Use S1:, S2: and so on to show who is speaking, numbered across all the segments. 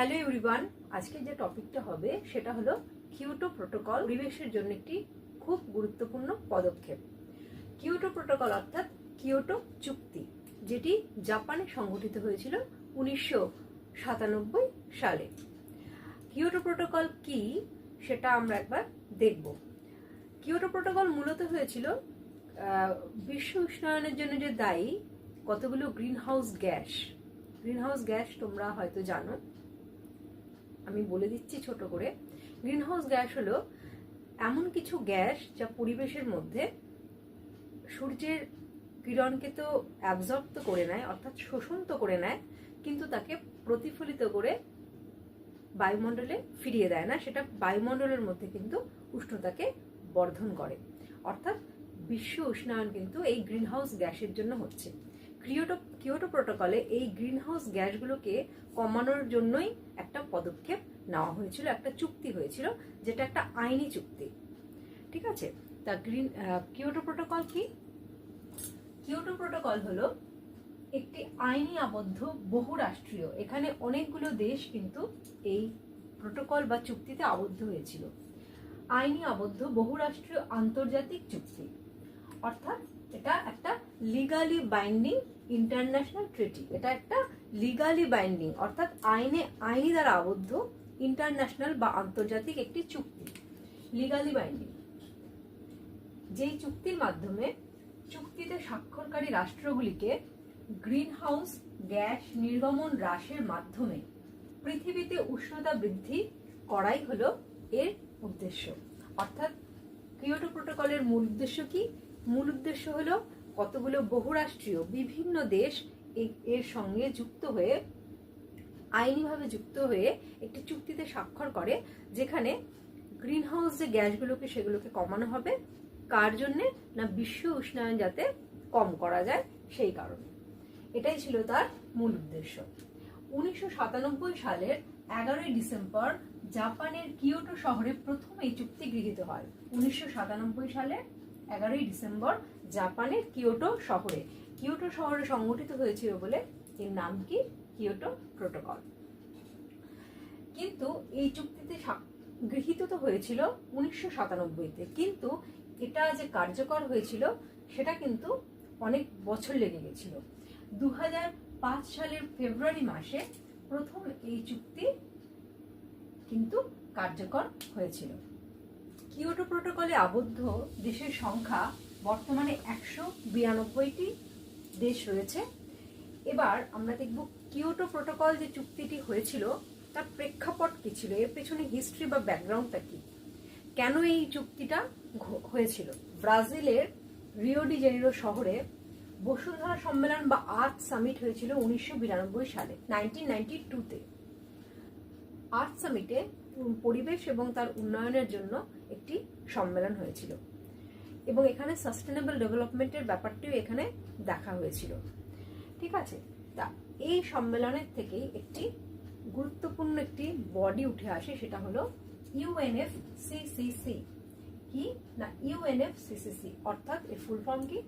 S1: Hello everyone আজকে যে টপিকটা হবে, সেটা হলো কিয়োটো প্রোটোকল পরিবেশের জন্য একটি খুব গুরুত্বপূর্ণ পদক্ষেপ। কিয়োটো প্রোটোকল অর্থাৎ কিয়োটো চুক্তি, যেটি জাপানে সংগঠিত হয়েছিল উনিশশো সাতানব্বই সালে। কিয়োটো প্রোটোকল কি, সেটা আমরা একবার দেখব। কিয়োটো প্রোটোকল মূলত হয়েছিল বিশ্ব উষ্ণায়নের জন্য যে দায়ী কতগুলো green house gas green house gas তোমরা হয়তো জানো। আমি বলে দিচ্ছি ছোট করে। গ্রিন হাউস গ্যাস হলো এমন কিছু গ্যাস যা পরিবেশের মধ্যে সূর্যের কিরণকে তো অ্যাবজর্ব তো করে নেয়, অর্থাৎ শোষণ তো করে নেয়, কিন্তু তাকে প্রতিফলিত করে বায়ুমণ্ডলে ফিরিয়ে দেয় না। সেটা বায়ুমণ্ডলের মধ্যে কিন্তু উষ্ণতাকে বর্ধন করে। অর্থাৎ বিশ্ব উষ্ণায়ন কিন্তু এই গ্রিনহাউস গ্যাসের জন্য হচ্ছে। কিয়োটো কিয়োটো প্রোটোকলে এই গ্রিনহাউস গ্যাসগুলোকে কমানোর জন্যই একটা পদক্ষেপ নেওয়া হয়েছিল, একটা চুক্তি হয়েছিল, যেটা একটা আইনি চুক্তি। ঠিক আছে? তা গ্রিন কিয়োটো প্রোটোকল কি? কিয়োটো প্রোটোকল হলো একটি আইনি আবদ্ধ বহুরাষ্ট্রীয়। এখানে অনেকগুলো দেশ কিন্তু এই প্রোটোকল বা চুক্তিতে আবদ্ধ হয়েছিল। আইনি আবদ্ধ বহুরাষ্ট্রীয় আন্তর্জাতিক চুক্তি। অর্থাৎ এটা একটা লিগালি বাইন্ডিং ইন্টারন্যাশনাল ট্রিটি এটা একটা লিগালি বাইন্ডিং অর্থাৎ আইনে, আইনি দ্বারা আবদ্ধ ইন্টারন্যাশনাল বা আন্তর্জাতিক একটি চুক্তি। লিগালি বাইন্ডিং যেই চুক্তির মাধ্যমে চুক্তিতে স্বাক্ষরকারী রাষ্ট্রগুলিকে গ্রিন হাউস গ্যাস নির্গমন হ্রাসের মাধ্যমে পৃথিবীতে উষ্ণতা বৃদ্ধি করাই হলো এর উদ্দেশ্য। অর্থাৎ কিয়োটো প্রোটোকলের মূল উদ্দেশ্য কি? মূল উদ্দেশ্য হলো কতগুলো বহুরাষ্ট্রীয় বিভিন্ন দেশ এর সঙ্গে যুক্ত হয়ে, আইনিভাবে যুক্ত হয়ে একটি চুক্তিতে স্বাক্ষর করে, যেখানে গ্রিন হাউস যে গ্যাসগুলোকে সেগুলোকে কমানো হবে। কার জন্যে? না বিশ্ব উষ্ণায়ন যাতে কম করা যায়, সেই কারণে। এটাই ছিল তার মূল উদ্দেশ্য। উনিশশো সাতানব্বই সালের এগারোই ডিসেম্বর জাপানের কিয়োটো শহরে প্রথম এই চুক্তি গৃহীত হয়। উনিশশো সাতানব্বই সালের এগারোই ডিসেম্বর জাপানের কিয়োটো শহরে। কিয়োটো শহরে সংগঠিত হয়েছিল বলে এর নাম কি? Kyoto protocol. কিন্তু এই চুক্তিতে গৃহীত তো হয়েছিল উনিশশো সাতানব্বইতে। কিন্তু এটা যে কার্যকর হয়েছিল, সেটা কিন্তু অনেক বছর লেগে গেছিল। দু সালের ফেব্রুয়ারি মাসে প্রথম এই চুক্তি কিন্তু কার্যকর হয়েছিল। কিয়োটো প্রোটোকলে আবদ্ধ দেশের সংখ্যা বর্তমানে একশো বিরানব্বইটি দেশ রয়েছে। এবার আমরা দেখব কিয়োটো প্রোটোকল যে চুক্তিটি হয়েছিল, তার প্রেক্ষাপট কি ছিল? এর পেছনে হিস্ট্রি বা ব্যাকগ্রাউন্ডটা কী? কেন এই চুক্তিটা হয়েছিল? ব্রাজিলের রিও ডি জেনিরো শহরে বসুন্ধরা সম্মেলন বা আর্থ সামিট হয়েছিল উনিশশো বিরানব্বই সালে, নাইনটিন নাইনটি টুতে। আর্থ সামিটে পরিবেশ এবং তার উন্নয়নের জন্য একটি সম্মেলন হয়েছিল। এবং এখানে সাস্টেনেবল ডেভেলপমেন্টের ব্যাপারটিও এখানে দেখা হয়েছিল। ঠিক আছে? তা এই সম্মেলনের থেকেই একটি গুরুত্বপূর্ণ একটি বডি উঠে আসে, সেটা হলো ইউএনএফ সিসিসি কি? না ইউএনএফ সিসিসি অর্থাৎ এর ফুল ফর্ম কি?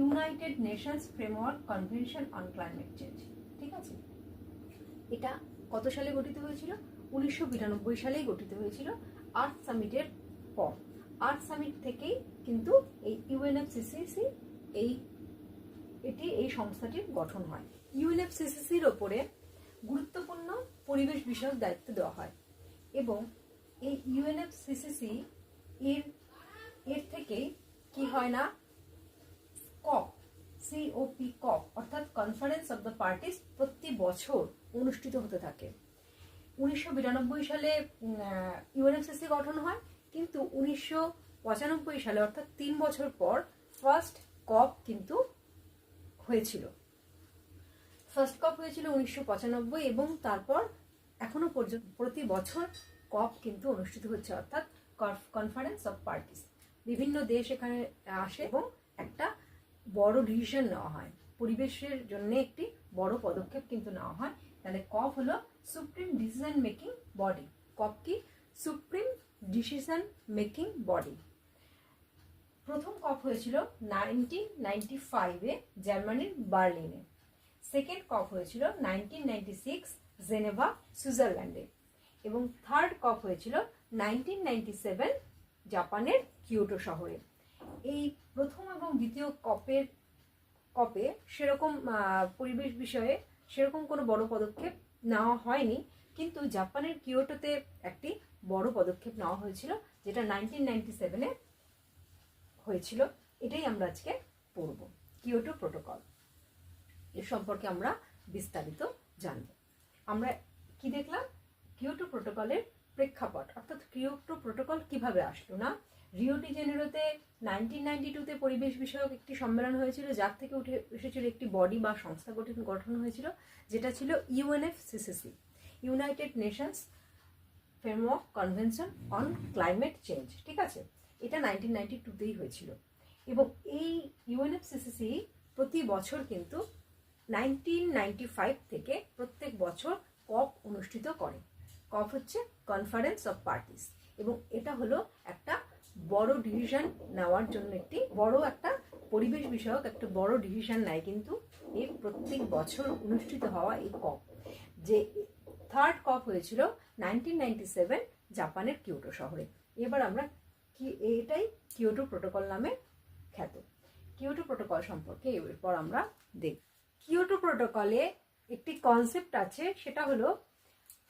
S1: United Nations framework convention on climate change ঠিক আছে? এটা কত সালে গঠিত হয়েছিল? উনিশশো বিরানব্বই সালেই গঠিত হয়েছিল। আর্থ সামিটের পর। আর্থ সামিট থেকেই কিন্তু এই ইউএনএফসিসিসি এই, এটি এই সংস্থাটির গঠন হয়। ইউএনএফসিসিসির ওপরে গুরুত্বপূর্ণ পরিবেশ বিষয়ক দায়িত্ব দেওয়া হয় এবং এই ইউএনএফসিসিসি এর এর থেকেই কি হয় না? কপ সিওপি কপ, অর্থাৎ কনফারেন্স অফ দ্য পার্টিস প্রতি বছর অনুষ্ঠিত হতে থাকে। উনিশশো বিরানব্বই সালে ইউএনএফসিসি গঠন হয়, কিন্তু উনিশশো পঁচানব্বই সালে, অর্থাৎ তিন বছর পর ফার্স্ট কপ কিন্তু হয়েছিল। ফার্স্ট কপ হয়েছিল উনিশশো পঁচানব্বই এবং তারপর এখনও পর্যন্ত প্রতি বছর কপ কিন্তু অনুষ্ঠিত হচ্ছে, অর্থাৎ কনফারেন্স অফ পার্টিস বিভিন্ন দেশ এখানে আসে এবং একটা বড় ডিসিশন নেওয়া হয়। পরিবেশের জন্য একটি বড় পদক্ষেপ কিন্তু নেওয়া হয়। তাহলে কপ হলো supreme decision making body COP কি? সুপ্রিম ডিসিশন মেকিং বডি প্রথম কপ হয়েছিল নাইনটিন নাইনটি ফাইভে জার্মানির বার্লিনে। সেকেন্ড কপ হয়েছিল নাইনটিন নাইনটি সিক্স জেনেভা, সুইজারল্যান্ডে। এবং থার্ড কপ হয়েছিল নাইনটিন নাইনটি সেভেন জাপানের কিয়োটো শহরে। এই প্রথম এবং দ্বিতীয় কপের, কপে সেরকম পরিবেশ বিষয়ে সেরকম কোনো বড় পদক্ষেপ নেওয়া হয়নি, কিন্তু জাপানের কিয়োটোতে একটি বড় পদক্ষেপ নেওয়া হয়েছিল, যেটা নাইনটিন নাইনটি সেভেনে হয়েছিল, এটাই আমরা আজকে পড়ব। কিয়োটো প্রোটোকল এর সম্পর্কে আমরা বিস্তারিত জানব। আমরা কি দেখলাম? কিয়োটো প্রোটোকলের প্রেক্ষাপট, অর্থাৎ কিয়োটো প্রোটোকল কীভাবে আসলো না? রিও ডি জেনেরোতে নাইনটিন নাইনটি টুতে পরিবেশ বিষয়ক একটি সম্মেলন হয়েছিল, যার থেকে উঠে এসেছিল একটি বডি বা সংস্থা গঠন গঠন হয়েছিল, যেটা ছিল UNFCCC United Nations framework convention on climate change ঠিক আছে? এটা নাইনটিন নাইনটি টুতেই হয়েছিল। এবং এই ইউএনএফসিসিসি প্রতি বছর কিন্তু নাইনটিন নাইনটি ফাইভ থেকে প্রত্যেক বছর কপ অনুষ্ঠিত করে। কপ হচ্ছে কনফারেন্স অফ পার্টিস এবং এটা হলো একটা বড় ডিসিশন নেওয়ার জন্য একটি বড় একটা পরিবেশ বিষয়ক একটা বড় ডিসিশন নেয় কিন্তু এই প্রত্যেক বছর অনুষ্ঠিত হওয়া এই কপ যে থার্ড কপ হয়েছিল নাইনটিন নাইনটি সেভেন জাপানের কিউটো শহরে। এবার আমরা কি এটাই কিয়োটো প্রোটোকল নামে খ্যাত। কিয়োটো প্রোটোকল সম্পর্কে এরপর আমরা দেখব। কিয়োটো প্রোটোকলে একটি কনসেপ্ট আছে, সেটা হলো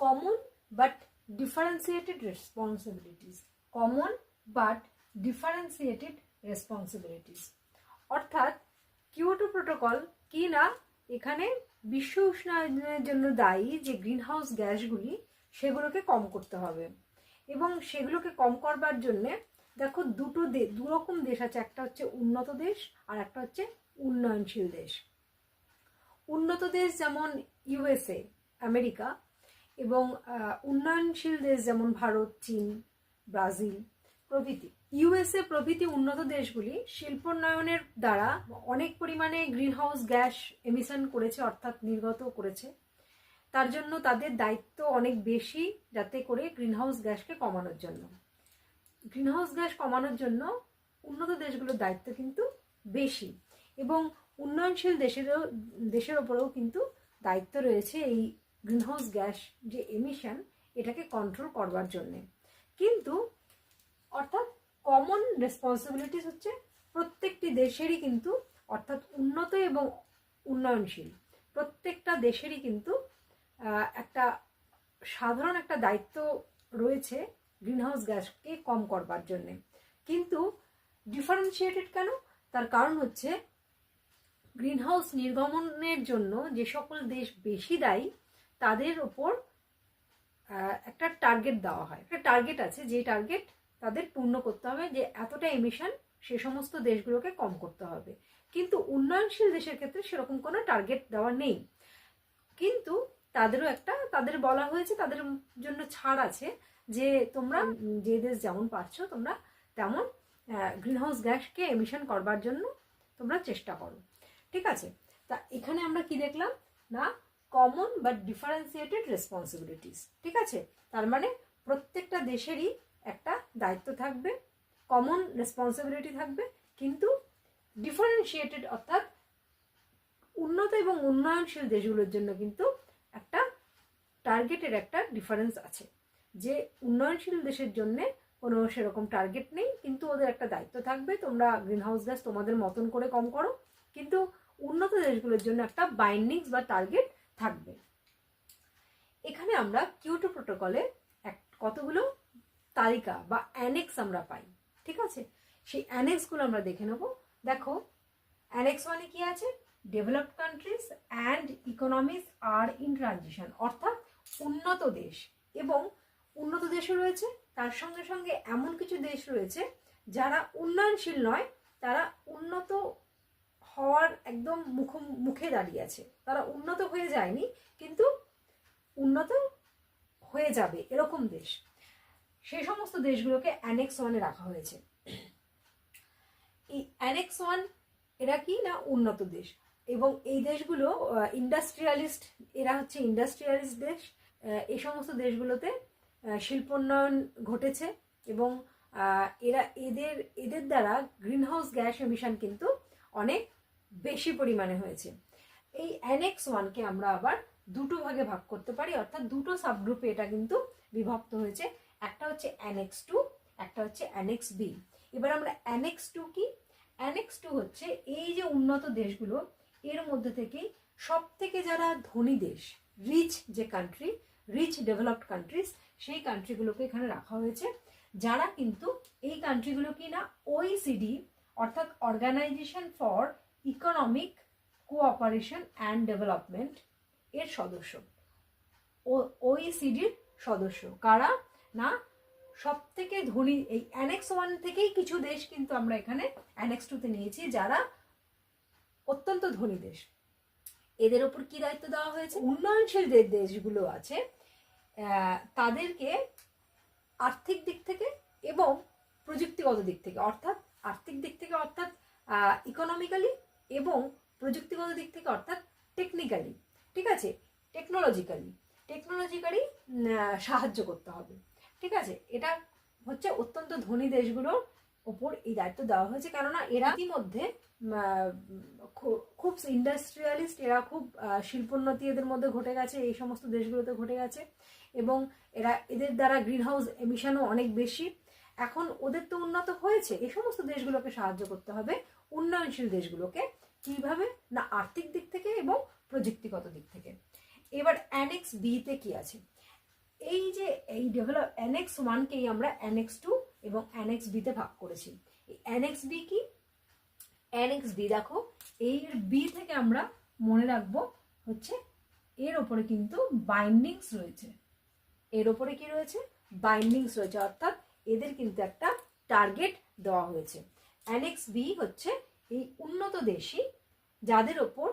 S1: common but differentiated responsibilities common but differentiated responsibilities অর্থাৎ কিয়োটো প্রোটোকল কি না এখানে বিশ্ব উষ্ণায়নের জন্য দায়ী যে গ্রিনহাউস গ্যাসগুলি সেগুলোকে কম করতে হবে। এবং সেগুলোকে কম করবার জন্যে দেখো দুটো দে- দু রকম দেশ আছে, একটা হচ্ছে উন্নত দেশ আর একটা হচ্ছে উন্নয়নশীল দেশ। উন্নত দেশ যেমন ইউএসএ আমেরিকা, এবং উন্নয়নশীল দেশ যেমন ভারত, চীন, ব্রাজিল প্রভৃতি। ইউএসএ প্রভৃতি উন্নত দেশগুলি শিল্পোন্নয়নের দ্বারা অনেক পরিমাণে গ্রিনহাউস গ্যাস এমিশন করেছে, অর্থাৎ নির্গত করেছে। তার জন্য তাদের দায়িত্ব অনেক বেশি যাতে করে গ্রিনহাউস গ্যাসকে কমানোর জন্য। গ্রিনহাউস গ্যাস কমানোর জন্য উন্নত দেশগুলোর দায়িত্ব কিন্তু বেশি এবং উন্নয়নশীল দেশেরও, দেশের ওপরেও কিন্তু দায়িত্ব রয়েছে এই গ্রিনহাউস গ্যাস যে এমিশন এটাকে কন্ট্রোল করবার জন্যে। কিন্তু অর্থাৎ কমন রেসপন্সিবিলিটিস হচ্ছে প্রত্যেকটি দেশেরই কিন্তু অর্থাৎ উন্নত এবং উন্নয়নশীল। প্রত্যেকটা দেশেরই কিন্তু একটা সাধারণ একটা দায়িত্ব রয়েছে গ্রিনহাউস গ্যাসকে কম করবার জন্য। কিন্তু ডিফারেন্সিয়েটেড কেন? তার কারণ হচ্ছে গ্রিনহাউস নির্গমনের জন্য যে সকল দেশ বেশি দায়ী, তাদের ওপর একটা টার্গেট দেওয়া হয়। একটা টার্গেট আছে, যে টার্গেট তাদের পূর্ণ করতে হবে, যে এতটা এমিশন সে সমস্ত দেশগুলোকে কম করতে হবে। কিন্তু উন্নয়নশীল দেশের ক্ষেত্রে সেরকম কোনো টার্গেট দেওয়া নেই। কিন্তু তাদেরও একটা, তাদের বলা হয়েছে, তাদের জন্য ছাড় আছে। যে তোমরা যে দেশ যেমন পারছ তোমরা তেমন গ্রিনহাউস গ্যাসকে এমিশন করবার জন্য তোমরা চেষ্টা করো। ঠিক আছে? তা এখানে আমরা কি দেখলাম? না কমন বাট ডিফারেন্সিয়েটেড রেসপন্সিবিলিটিস ঠিক আছে? তার মানে প্রত্যেকটা দেশেরই একটা দায়িত্ব থাকবে কমন রেসপন্সিবিলিটি থাকবে কিন্তু ডিফারেন্সিয়েটেড অর্থাৎ উন্নত এবং উন্নয়নশীল দেশগুলোর জন্য কিন্তু একটা টার্গেটের একটা ডিফারেন্স আছে। যে উন্নয়নশীল দেশের জন্য কোনো সেরকম টার্গেট নেই, কিন্তু ওদের একটা দায়িত্ব থাকবে। তোমরা গ্রিনহাউস গ্যাস তোমাদের মতন করে কম করো, কিন্তু উন্নত দেশগুলোর জন্য একটা বাইন্ডিংস বা টার্গেট থাকবে। এখানে আমরা কিউটো প্রোটোকলে এক কতগুলো তালিকা বা অ্যানেক্স আমরা পাই, ঠিক আছে? সেই অ্যানেক্সগুলো আমরা দেখে নেব। দেখো অ্যানেক্স মানে কি আছে? ডেভেলপড কান্ট্রিজ অ্যান্ড ইকোনমিস আর ইন ট্রানজিশন অর্থাৎ উন্নত দেশ। এবং উন্নত দেশও রয়েছে, তার সঙ্গে সঙ্গে এমন কিছু দেশ রয়েছে যারা উন্নয়নশীল নয়, তারা উন্নত হওয়ার একদম মুখ, মুখে দাঁড়িয়ে আছে। তারা উন্নত হয়ে যায়নি, কিন্তু উন্নত হয়ে যাবে এরকম দেশ। সেই সমস্ত দেশগুলোকে অ্যানেক্স ওয়ানে রাখা হয়েছে। এই অ্যানেক্স ওয়ান এরা কি না উন্নত দেশ? এবং এই দেশগুলো ইন্ডাস্ট্রিয়ালিস্ট এরা হচ্ছে ইন্ডাস্ট্রিয়ালিস্ট দেশ। এই সমস্ত দেশগুলোতে শিল্পোন্নয়ন ঘটেছে এবং এরা এদের এদের দ্বারা গ্রিনহাউস গ্যাস এমিশন কিন্তু অনেক বেশি পরিমাণে হয়েছে। এই অ্যানেক্স ওয়ানকে আমরা আবার দুটো ভাগে ভাগ করতে পারি, অর্থাৎ দুটো সাবগ্রুপে এটা কিন্তু বিভক্ত হয়েছে। একটা হচ্ছে অ্যানেক্স টু, একটা হচ্ছে অ্যানেক্স বি। এবার আমরা অ্যানেক্স টু কি? অ্যানেক্স টু হচ্ছে এই যে উন্নত দেশগুলো, এর মধ্যে থেকেই সব থেকে যারা ধনী দেশ রিচ যে কান্ট্রি রিচ ডেভেলপড কান্ট্রিজ সেই কান্ট্রিগুলোকে এখানে রাখা হয়েছে। যারা কিন্তু এই কান্ট্রিগুলো কি না ওইসিডি অর্থাৎ organisation for economic cooperation and development এর সদস্য। ও ওইসিডির সদস্য। কারা? না সব থেকে ধনী, এই অ্যানেক্স ওয়ান থেকেই কিছু দেশ কিন্তু আমরা এখানে অ্যানেক্স টুতে নিয়েছি, যারা অত্যন্ত ধনী দেশ। এদের ওপর কি দায়িত্ব দেওয়া হয়েছে? উন্নয়নশীল যে দেশগুলো আছে তাদেরকে আর্থিক দিক থেকে এবং প্রযুক্তিগত দিক থেকে, অর্থাৎ আর্থিক দিক থেকে অর্থাৎ ইকোনমিক্যালি এবং প্রযুক্তিগত দিক থেকে অর্থাৎ টেকনিক্যালি ঠিক আছে? টেকনোলজিক্যালি টেকনোলজিক্যালি সাহায্য করতে হবে, ঠিক আছে? এটা হচ্ছে অত্যন্ত ধনী দেশগুলোর ওপর এই দায়িত্ব দেওয়া হয়েছে, কেননা এরা ইতিমধ্যে খুব ইন্ডাস্ট্রিয়ালিস্ট এরা খুব শিল্পোন্নতি এদের মধ্যে ঘটে গেছে, এই সমস্ত দেশগুলোতে ঘটে গেছে। এবং এরা, এদের দ্বারা গ্রিন হাউস এমিশনও অনেক বেশি। এখন ওদের তো উন্নত হয়েছে। এই সমস্ত দেশগুলোকে সাহায্য করতে হবে, উন্নয়নশীল দেশগুলোকে, কীভাবে? না, আর্থিক দিক থেকে এবং প্রযুক্তিগত দিক থেকে। এবার অ্যানেক্স বিতে কি আছে? এই যে, এই ডেভেলপ অ্যানেক্স ওয়ানকেই আমরা অ্যানেক্স টু এবং অ্যানেক্স বিতে ভাগ করেছি। এই অ্যানেক্স বি কি? অ্যানেক্স বি দেখো, এই বি থেকে আমরা মনে রাখব হচ্ছে, এর ওপরে কিন্তু বাইন্ডিংস রয়েছে। এর ওপরে কি রয়েছে? বাইন্ডিংস রয়েছে। অর্থাৎ এদের কিন্তু একটা টার্গেট দেওয়া হয়েছে। অ্যানেক্স বি হচ্ছে এই উন্নত দেশি যাদের ওপর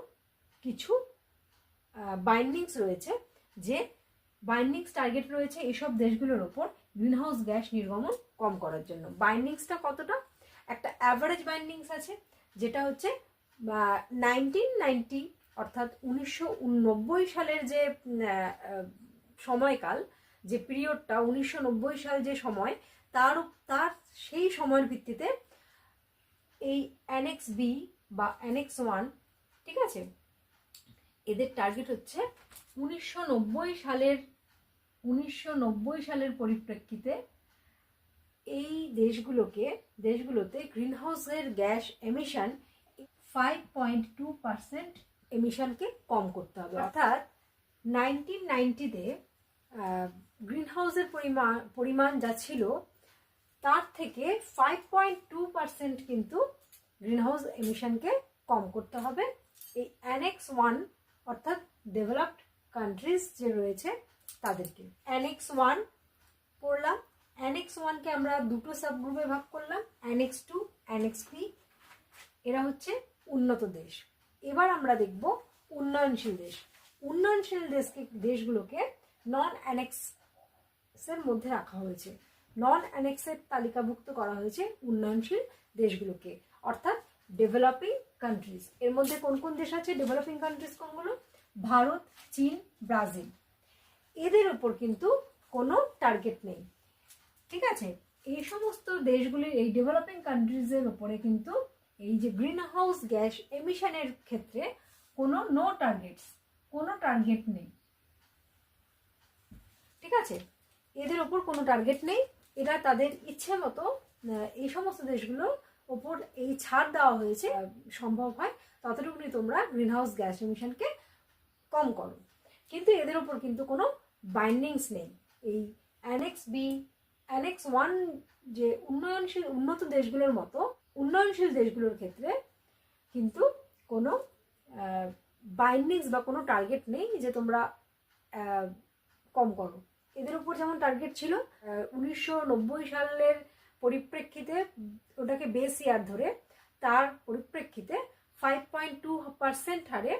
S1: কিছু বাইন্ডিংস রয়েছে, যে বাইন্ডিংস টার্গেট রয়েছে এইসব দেশগুলোর ওপর গ্রিনহাউস গ্যাস নির্গমন কম করার জন্য। বাইন্ডিংসটা কতটা? একটা অ্যাভারেজ বাইন্ডিংস আছে, যেটা হচ্ছে নাইনটিন নাইনটি অর্থাৎ উনিশশো উননব্বই সালের যে সময়কাল যে পিরিয়ডটা উনিশশো নব্বই সাল যে সময়, তার তার সেই সময়ের ভিত্তিতে এই অ্যানেক্স বি বা অ্যানেক্স ওয়ান ঠিক আছে? এদের টার্গেট হচ্ছে উনিশশো নব্বই সালের, উনিশশো নব্বই সালের পরিপ্রেক্ষিতে এই দেশগুলোকে, দেশগুলোতে গ্রিনহাউসের gas emission five point two percent এমিশনকে কম করতে হবে। অর্থাৎ নাইনটিন নাইনটিতে গ্রিনহাউসের পরিমাণ পরিমাণ যা ছিল, তার থেকে ফাইভ পয়েন্ট টু কিন্তু গ্রিনহাউস এমিশনকে কম করতে হবে। এই অ্যানেক্স ওয়ান অর্থাৎ ডেভেলপড কান্ট্রিজ যে রয়েছে, তাদেরকে। অ্যানেক্স ওয়ান পড়লাম। অ্যানেক্স ওয়ানকে আমরা দুটো সাবগ্রুপে ভাগ করলাম। অ্যানেক্স টু অ্যানেক্স থ্রি এরা হচ্ছে উন্নত দেশ। এবার আমরা দেখব উন্নয়নশীল দেশ। উন্নয়নশীল দেশকে, দেশগুলোকে নন অ্যানেক্সের মধ্যে রাখা হয়েছে। নন অ্যানেক্সের তালিকাভুক্ত করা হয়েছে উন্নয়নশীল দেশগুলোকে। অর্থাৎ ডেভেলপিং কান্ট্রিজ এর মধ্যে কোন কোন দেশ আছে? ডেভেলপিং কান্ট্রিজ কোনগুলো? ভারত, চীন, ব্রাজিল। এদের ওপর কিন্তু কোনো টার্গেট নেই। ঠিক আছে? এই সমস্ত দেশগুলির এই ডেভেলপিং কান্ট্রিজের ওপরে কিন্তু এই যে গ্রিন হাউস গ্যাস এমিশনের ক্ষেত্রে কোনো নো টার্গেটস কোনো টার্গেট নেই। ঠিক আছে? এদের ওপর কোনো টার্গেট নেই। এরা তাদের ইচ্ছে মতো এই সমস্ত দেশগুলোর ওপর এই ছাড় দেওয়া হয়েছে সম্ভব হয়। ততটুকুনি তোমরা গ্রিনহাউস গ্যাস এমিশনকে কম করো। কিন্তু এদের ওপর কিন্তু কোনো বাইন্ডিংস নেই। এই অ্যানেক্স বি অ্যানেক্স ওয়ান যে উন্নয়নশীল, উন্নত দেশগুলোর মতো উন্নয়নশীল দেশগুলোর ক্ষেত্রে কিন্তু কোনো বাইন্ডিংস বা কোনো টার্গেট নেই যে তোমরা কম করো। এদের উপর যেমন টার্গেট ছিল উনিশশো নব্বই সালের পরিপ্রেক্ষিতে ওটাকে বেস ইয়ার ধরে তার পরিপ্রেক্ষিতে ফাইভ পয়েন্ট টু পার্সেন্ট হারে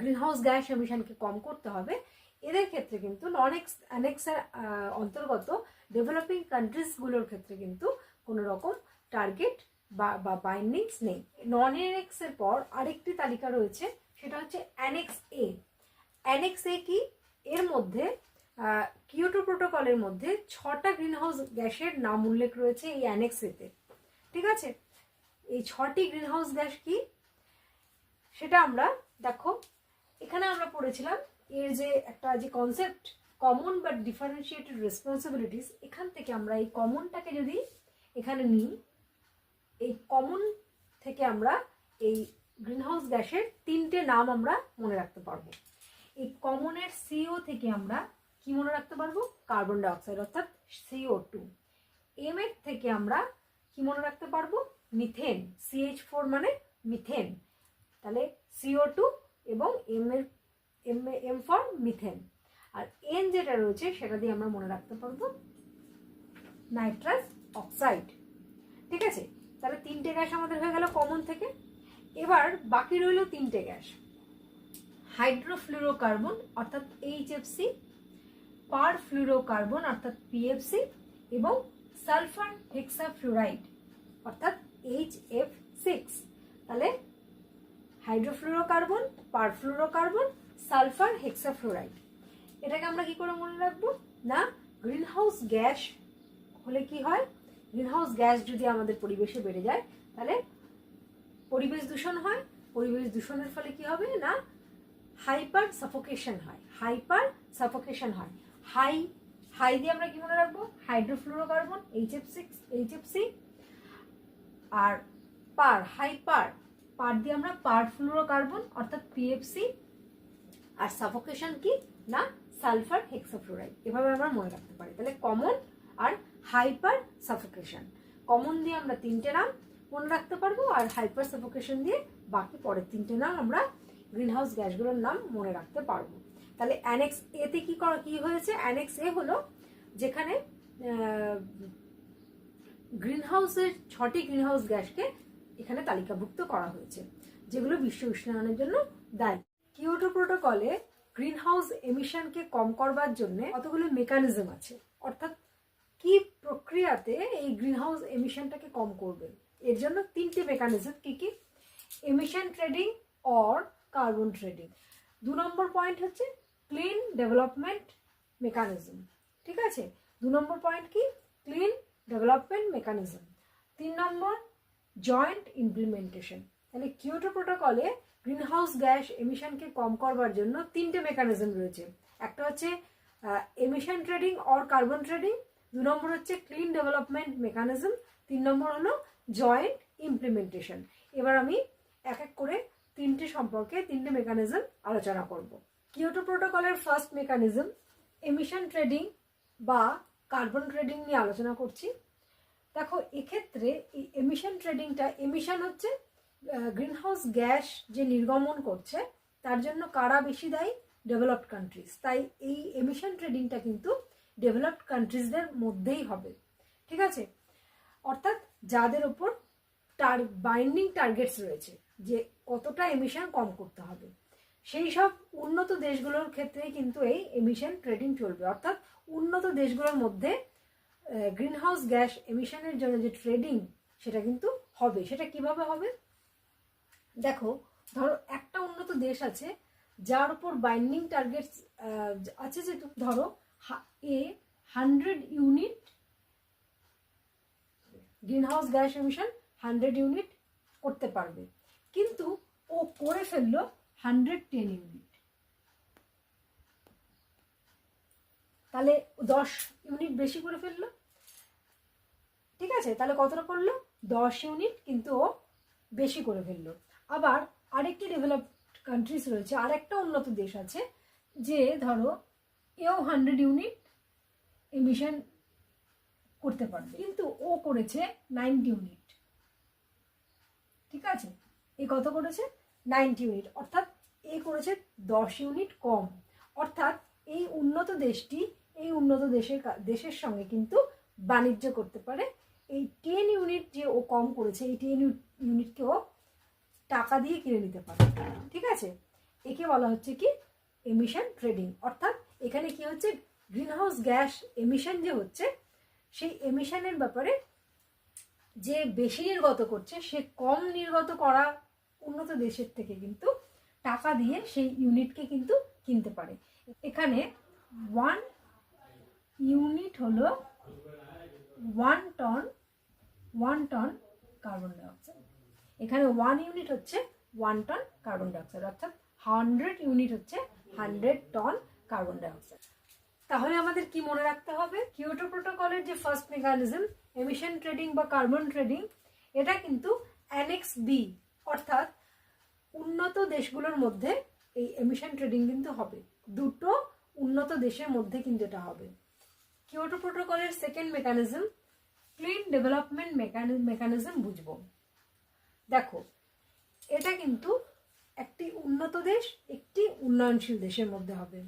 S1: গ্রিনহাউস গ্যাস এমিশনকে কম করতে হবে। এদের ক্ষেত্রে কিন্তু নন এক্স অ্যানেক্সের অন্তর্গত ডেভেলপিং কান্ট্রিজগুলোর ক্ষেত্রে কিন্তু কোনো রকম টার্গেট বা বা বাইন্ডিংস নেই। নন অ্যানেক্সের পর আরেকটি তালিকা রয়েছে, সেটা হচ্ছে অ্যানেক্স এ অ্যানেক্স এ কি? এর মধ্যে কিয়োটো প্রোটোকলের মধ্যে ছটা গ্রিনহাউস গ্যাসের নাম উল্লেখ রয়েছে এই অ্যানেক্স এতে ঠিক আছে? এই ছটি গ্রিনহাউস গ্যাস কি? সেটা আমরা, দেখো, এখানে আমরা পড়েছিলাম এর যে একটা যে concept common but differentiated responsibilities এখান থেকে আমরা এই কমনটাকে যদি এখানে নিই, এই কমন থেকে আমরা এই গ্রিনহাউস গ্যাসের তিনটে নাম আমরা মনে রাখতে পারব। এই কমনের সিও থেকে আমরা কি মনে রাখতে পারব? কার্বন ডাইঅক্সাইড অর্থাৎ সিও টু এম এর থেকে আমরা কি মনে রাখতে পারব? মিথেন সিএইচ ফোর মানে মিথেন তাহলে সিও টু এবং এম এর এম এম ফর মিথেন আর এন যেটা রয়েছে, সেটা দিয়ে আমরা মনে রাখতে পারব নাইট্রাস অক্সাইড ঠিক আছে? তাহলে তিনটে গ্যাস আমাদের হয়ে গেল কমন থেকে। এবার বাকি রইল তিনটে গ্যাস হাইড্রোফ্লুরোকার্বন অর্থাৎ এইচএফসি পার ফ্লুরোকার্বন অর্থাৎ পিএফসি এবং সালফার হেক্সাফ্লুরাইড, অর্থাৎ এইচ এফ সিক্স তাহলে হাইড্রোফ্লুরোকার্বন, পারফ্লুরোকার্বন, সালফার হেক্সাফ্লোরাইড। এটাকে আমরা কি করে মনে রাখব? না, গ্রিনহাউস গ্যাস হলে কি হয়? গ্রিনহাউস গ্যাস যদি আমাদের পরিবেশে বেড়ে যায়, তাহলে পরিবেশ দূষণ হয়। পরিবেশ দূষণের ফলে কি হবে? না, হাইপার সাফোকেশন হয়। হাইপার সাফোকেশন হয়। হাই হাই দিয়ে আমরা কি মনে রাখব? Hydrofluorocarbon H F six H F C আর পার হাইপার পার পার দিয়ে আমরা পার ফ্লুরোকার্বন অর্থাৎ পিএফসি আর সাফোকেশন কি? না সালফার হেক্সাফ্লোরাইড এভাবে আমরা মনে রাখতে পারি। তাহলে কমন আর হাইপার সাফোকেশন কমন দিয়ে আমরা তিনটে নাম মনে রাখতে পারব আর হাইপার সাফোকেশন দিয়ে বাকি পরের তিনটে নাম আমরা গ্রিনহাউস গ্যাসগুলোর নাম মনে রাখতে পারব। তাহলে অ্যানেক্স এতে কি কি হয়েছে? অ্যানেক্স এ হলো যেখানে গ্রিনহাউসের ছটি গ্রিনহাউস গ্যাসকে এখানে তালিকাভুক্ত করা হয়েছে, যেগুলো বিশ্ব উষ্ণায়নের জন্য দায়ী। কিয়োটো প্রোটোকলে গ্রিনহাউস এমিশনকে কম করবার জন্য কতগুলো মেকানিজম আছে? অর্থাৎ কি প্রক্রিয়াতে এই গ্রিনহাউস এমিশনটাকে কম করবে? এর জন্য তিনটে মেকানিজম কি কি? Emission trading or carbon trading দু নম্বর পয়েন্ট হচ্ছে ক্লিন ডেভেলপমেন্ট মেকানিজম। ঠিক আছে? দু নম্বর পয়েন্ট কি? Clean development mechanism. তিন নম্বর জয়েন্ট ইমপ্লিমেন্টেশন তাহলে কিয়োটো প্রোটোকলে গ্রিনহাউস গ্যাস এমিশনকে কম করবার জন্য তিনটে মেকানিজম রয়েছে। একটা হচ্ছে emission trading or carbon trading দু নম্বর হচ্ছে ক্লিন ডেভেলপমেন্ট মেকানিজম তিন নম্বর হলো জয়েন্ট ইমপ্লিমেন্টেশন এবার আমি এক এক করে তিনটে সম্পর্কে তিনটে মেকানিজম আলোচনা করব। কিয়োটো প্রোটোকলের ফার্স্ট মেকানিজম এমিশন ট্রেডিং বা কার্বন ট্রেডিং নিয়ে আলোচনা করছি। দেখো, এক্ষেত্রে এই এমিশন ট্রেডিংটা এমিশন হচ্ছে গ্রিনহাউস গ্যাস যে নির্গমন করছে, তার জন্য কারা বেশি দায়ী? ডেভেলপড কান্ট্রিজ তাই এই এমিশন ট্রেডিংটা কিন্তু ডেভেলপড কান্ট্রিজদের মধ্যেই হবে। ঠিক আছে? অর্থাৎ যাদের ওপর টার বাইন্ডিং টার্গেটস রয়েছে, যে কতটা এমিশন কম করতে হবে। সেই সব উন্নত দেশগুলোর ক্ষেত্রেই কিন্তু এই এমিশন ট্রেডিং চলবে। অর্থাৎ উন্নত দেশগুলোর মধ্যে গ্রিনহাউস গ্যাস এমিশনের জন্য যে ট্রেডিং সেটা কিন্তু হবে। সেটা কীভাবে হবে? দেখো, ধরো একটা উন্নত দেশ আছে, যার উপর বাইন্ডিং টার্গেট আছে যে তুমি ধরো A hundred unit greenhouse gas emission hundred unit করতে পারবে। কিন্তু ও করে ফেলল হান্ড্রেড টেন ইউনিট তাহলে দশ ইউনিট বেশি করে ফেলল। ঠিক আছে? তাহলে কতটা করল দশ ইউনিট কিন্তু ও বেশি করে ফেলল। আবার আরেকটি ডেভেলপড কান্ট্রিজ রয়েছে, আরেকটা উন্নত দেশ আছে, যে ধরো এও হান্ড্রেড ইউনিট এমিশন করতে পারবে। কিন্তু ও করেছে নাইনটি ইউনিট ঠিক আছে? এ কত করেছে? নাইনটি ইউনিট অর্থাৎ এ করেছে দশ ইউনিট কম। অর্থাৎ এই উন্নত দেশটি এই উন্নত দেশের দেশের সঙ্গে কিন্তু বাণিজ্য করতে পারে। এই টেন ইউনিট যে ও কম করেছে, এই টেন ইউনিটকে ও টাকা দিয়ে কিনে নিতে পারে। ঠিক আছে? একে বলা হচ্ছে কি? এমিশন ট্রেডিং অর্থাৎ এখানে কি হচ্ছে? গ্রিনহাউস গ্যাস এমিশন যে হচ্ছে, সেই এমিশনের ব্যাপারে যে বেশি নির্গত করছে, সে কম নির্গত করা উন্নত দেশের থেকে কিন্তু টাকা দিয়ে সেই ইউনিটকে কিন্তু কিনতে পারে। এখানে ওয়ান ইউনিট হলো one ton one ton carbon dioxide এখানে ওয়ান ইউনিট হচ্ছে ওয়ান টন কার্বন ডাইঅক্সাইড অর্থাৎ হান্ড্রেড ইউনিট হচ্ছে হান্ড্রেড টন কার্বন ডাইঅক্সাইড তাহলে আমাদের কি মনে রাখতে হবে? কিয়োটো প্রোটোকলের যে ফার্স্ট মেকানিজম এমিশন ট্রেডিং বা কার্বন ট্রেডিং এটা কিন্তু অ্যানেক্স বি অর্থাৎ উন্নত দেশগুলোর মধ্যে এই এমিশন ট্রেডিং কিন্তু হবে। দুটো উন্নত দেশের মধ্যে কিন্তু এটা হবে। কিয়োটো প্রোটোকলের second mechanism clean development mechanism বুঝব। দেখো, এটা কিন্তু একটি উন্নত দেশ, একটি উন্নয়নশীল দেশের মধ্যে হবে।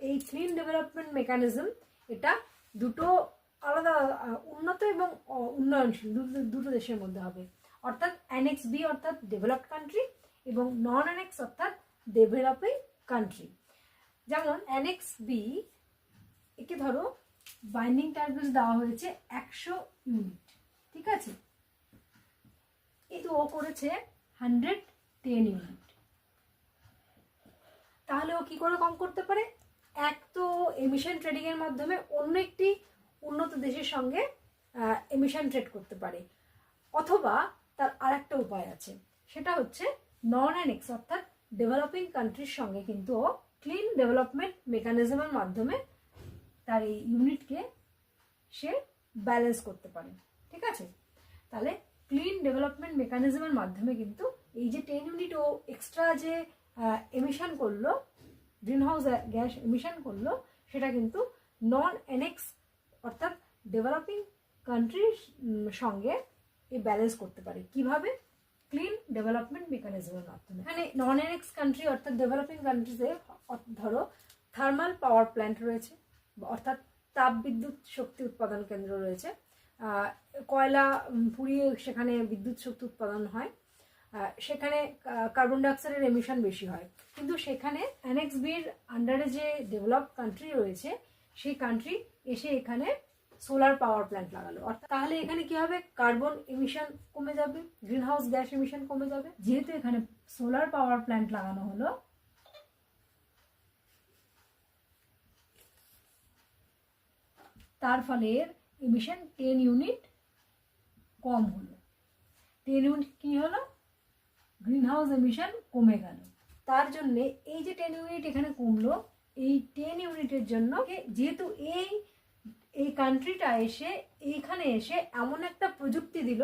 S1: এই ক্লিন ডেভেলপমেন্ট মেকানিজম এটা দুটো আলাদা, উন্নত এবং উন্নয়নশীল, দুটো দেশের মধ্যে হবে। অর্থাৎ অ্যানেক্স বি অর্থাৎ ডেভেলপড কান্ট্রি এবং নন অ্যানেক্স অর্থাৎ ডেভেলপিং কান্ট্রি যেমন অ্যানেক্স বি একে ধরো বাইন্ডিং টার্গেট দেওয়া হয়েছে একশো ইউনিট ঠিক আছে? কিন্তু ও করেছে হান্ড্রেড টেন ইউনিট তাহলে ও কি করে কম করতে পারে? এক তো এমিশন ট্রেডিং এর মাধ্যমে অন্য একটি উন্নত দেশের সঙ্গে এমিশন ট্রেড করতে পারে। অথবা তার আরেকটা উপায় আছে, সেটা হচ্ছে নন অ্যানেক্স অর্থাৎ ডেভেলপিং কান্ট্রির সঙ্গে কিন্তু ও ক্লিন ডেভেলপমেন্ট মেকানিজমের মাধ্যমে তার এই ইউনিটকে সে ব্যালেন্স করতে পারে, ঠিক আছে? তাহলে ক্লিন ডেভেলপমেন্ট মেকানিজমের মাধ্যমে কিন্তু এই যে টেন ইউনিট ও এক্সট্রা যে এমিশন করল গ্রিন হাউস গ্যাস এমিশন করল, সেটা কিন্তু নন এনেক্স অর্থাৎ ডেভেলপিং কান্ট্রির সঙ্গে এই ব্যালেন্স করতে পারে। কীভাবে? ক্লিন ডেভেলপমেন্ট মেকানিজমের মাধ্যমে। এখানে নন এনেক্স কান্ট্রি অর্থাৎ ডেভেলপিং কান্ট্রিতে ধরো থার্মাল পাওয়ার প্ল্যান্ট রয়েছে, অর্থাৎ তাপবিদ্যুৎ শক্তি উৎপাদন কেন্দ্র রয়েছে। কয়লা পুড়িয়ে সেখানে বিদ্যুৎ শক্তি উৎপাদন হয়। সেখানে কার্বন ডাইঅক্সাইডের এমিশন বেশি হয়। কিন্তু সেখানে অ্যানেক্স বির আন্ডারে যে ডেভেলপ কান্ট্রি রয়েছে, সেই কান্ট্রি এসে এখানে সোলার পাওয়ার প্ল্যান্ট লাগালো। অর্থাৎ তাহলে এখানে কি হবে? কার্বন এমিশন কমে যাবে গ্রিন হাউস গ্যাস এমিশন কমে যাবে। যেহেতু এখানে সোলার পাওয়ার প্ল্যান্ট লাগানো হলো, তার ফলে এর এমিশন টেন ইউনিট কম হলো। টেন ইউনিট কী হলো? গ্রিন হাউস এমিশন কমে গেল। তার জন্যে এই যে টেন ইউনিট এখানে কমলো, এই টেন ইউনিটের জন্য যেহেতু এই এই কান্ট্রিটা এসে, এইখানে এসে এমন একটা প্রযুক্তি দিল,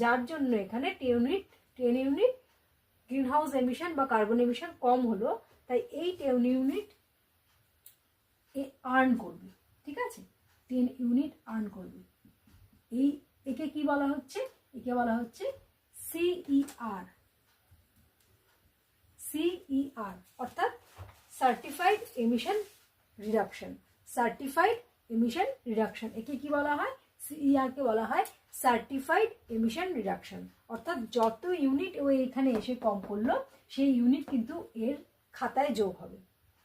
S1: যার জন্য এখানে ten unit ten unit emission বা কার্বন এমিশন কম হলো। তাই এই টেন ইউনিট এ আর্ন করবে, ঠিক আছে? টেন ইউনিট আর্ন করবে। এই, একে কি বলা হচ্ছে? একে বলা হচ্ছে সিইআর সিইআর অর্থাৎ certified emission reduction certified emission reduction একে কি বলা হয়? সিইআর কে বলা হয় সার্টিফাইড এমিশন রিডাকশন অর্থাৎ যত ইউনিট ও এখানে এসে কম করল, সেই ইউনিট কিন্তু এর খাতায় যোগ হবে।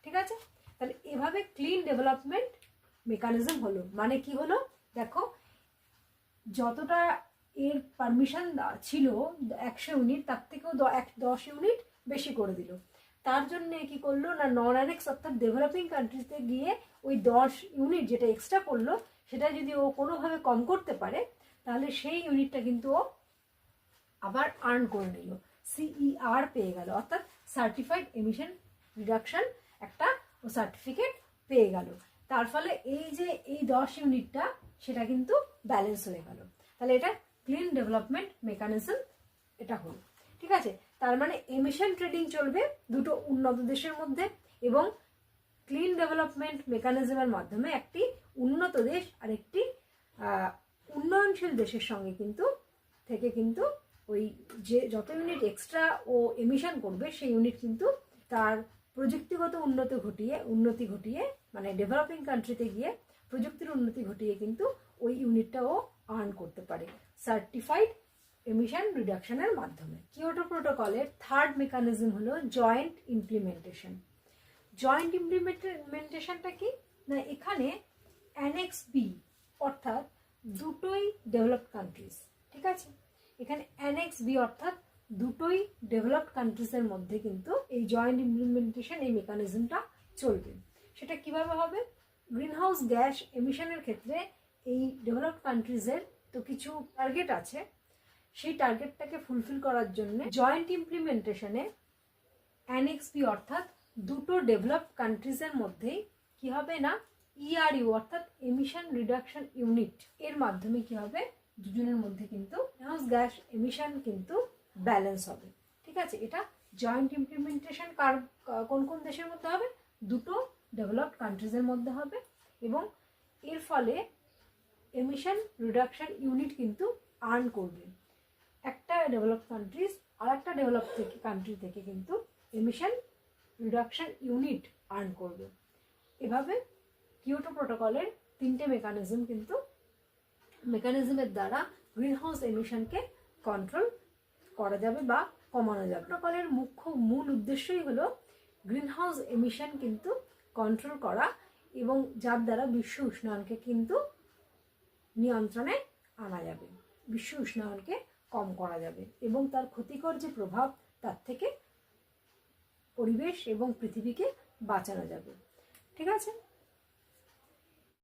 S1: ঠিক আছে? তাহলে এভাবে ক্লিন ডেভেলপমেন্ট মেকানিজম হলো। মানে কি হলো? দেখো, যতটা এর পারমিশন ছিল, একশো ইউনিট তার থেকেও এক, দশ ইউনিট বেশি করে দিল। তার জন্য কি করল না নন অ্যানেক্স অর্থাৎ ডেভেলপিং কান্ট্রিতে গিয়ে ওই দশ ইউনিট যেটা এক্সট্রা করল, সেটা যদি ও কোনোভাবে কম করতে পারে, তাহলে সেই ইউনিটটা কিন্তু ও আবার আর্ন করে নিল। সিইআর পেয়ে গেল, অর্থাৎ সার্টিফাইড এমিশন রিডাকশন একটা ও সার্টিফিকেট পেয়ে গেল। তার ফলে এই যে এই দশ ইউনিটটা সেটা কিন্তু ব্যালেন্স হয়ে গেল। তাহলে এটা ক্লিন ডেভেলপমেন্ট মেকানিজম এটা হলো। ঠিক আছে? তার মানে এমিশন ট্রেডিং চলবে দুটো উন্নত দেশের মধ্যে এবং ক্লিন ডেভেলপমেন্ট মেকানিজমের মাধ্যমে একটি উন্নত দেশ আর একটি উন্নয়নশীল দেশের সঙ্গে কিন্তু থেকে কিন্তু ওই যে যত ইউনিট এক্সট্রা ও এমিশন করবে, সেই ইউনিট কিন্তু তার প্রযুক্তিগত উন্নতি ঘটিয়ে উন্নতি ঘটিয়ে মানে ডেভেলপিং কান্ট্রিতে গিয়ে প্রযুক্তির উন্নতি ঘটিয়ে কিন্তু ওই ইউনিটটা ও আর্ন করতে পারে। সার্টিফাইড এমিশন রিডাকশনের মাধ্যমে। কিওটো প্রোটোকলের থার্ড মেকানিজম হলো জয়েন্ট ইমপ্লিমেন্টেশন জয়েন্ট ইমপ্লিমেন্টেশনটা কি? না, এখানে অ্যানেক্স বি অর্থাৎ দুটোই ডেভেলপড কান্ট্রিজ ঠিক আছে? এখানে অ্যানেক্স বি অর্থাৎ দুটোই ডেভেলপড কান্ট্রিজের মধ্যে কিন্তু এই জয়েন্ট ইমপ্লিমেন্টেশন এই মেকানিজমটা চলবে। সেটা কীভাবে হবে? গ্রিনহাউস গ্যাস এমিশনের ক্ষেত্রে এই ডেভেলপড কান্ট্রিজের তো কিছু টার্গেট আছে। সেই টার্গেটটাকে ফুলফিল করার জন্য জয়েন্ট ইমপ্লিমেন্টেশনে অ্যানেক্স বি অর্থাৎ দুটো ডেভেলপ কান্ট্রিজের মধ্যেই কি হবে না? ইআরইউ অর্থাৎ এমিশন রিডাকশন ইউনিট এর মাধ্যমে কি হবে? দুজনের মধ্যে কিন্তু গ্রিনহাউস গ্যাস এমিশন কিন্তু ব্যালেন্স হবে। ঠিক আছে? এটা জয়েন্ট ইমপ্লিমেন্টেশন কার কোন কোন দেশের মধ্যে হবে? দুটো ডেভেলপড কান্ট্রিজের মধ্যে হবে এবং এর ফলে এমিশন রিডাকশন ইউনিট কিন্তু আর্ন করবে। একটা ডেভেলপ কান্ট্রিজ আর একটা ডেভেলপ থেকে কান্ট্রি থেকে কিন্তু এমিশন রিডাকশন ইউনিট আর্ন করবে। এভাবে কিয়োটো প্রোটোকলের তিনটে মেকানিজম কিন্তু মেকানিজমের দ্বারা গ্রিনহাউস এমিশনকে কন্ট্রোল করা যাবে বা কমানো যাবে। প্রোটোকলের মুখ্য মূল উদ্দেশ্যই হলো গ্রিনহাউস এমিশন কিন্তু কন্ট্রোল করা এবং যার দ্বারা বিশ্ব উষ্ণায়নকে কিন্তু নিয়ন্ত্রণে আনা যাবে। বিশ্ব উষ্ণায়নকে কম করা যাবে এবং তার ক্ষতিকর যে প্রভাব, তার থেকে পরিবেশ এবং পৃথিবীকে বাঁচানো যাবে। ঠিক আছে?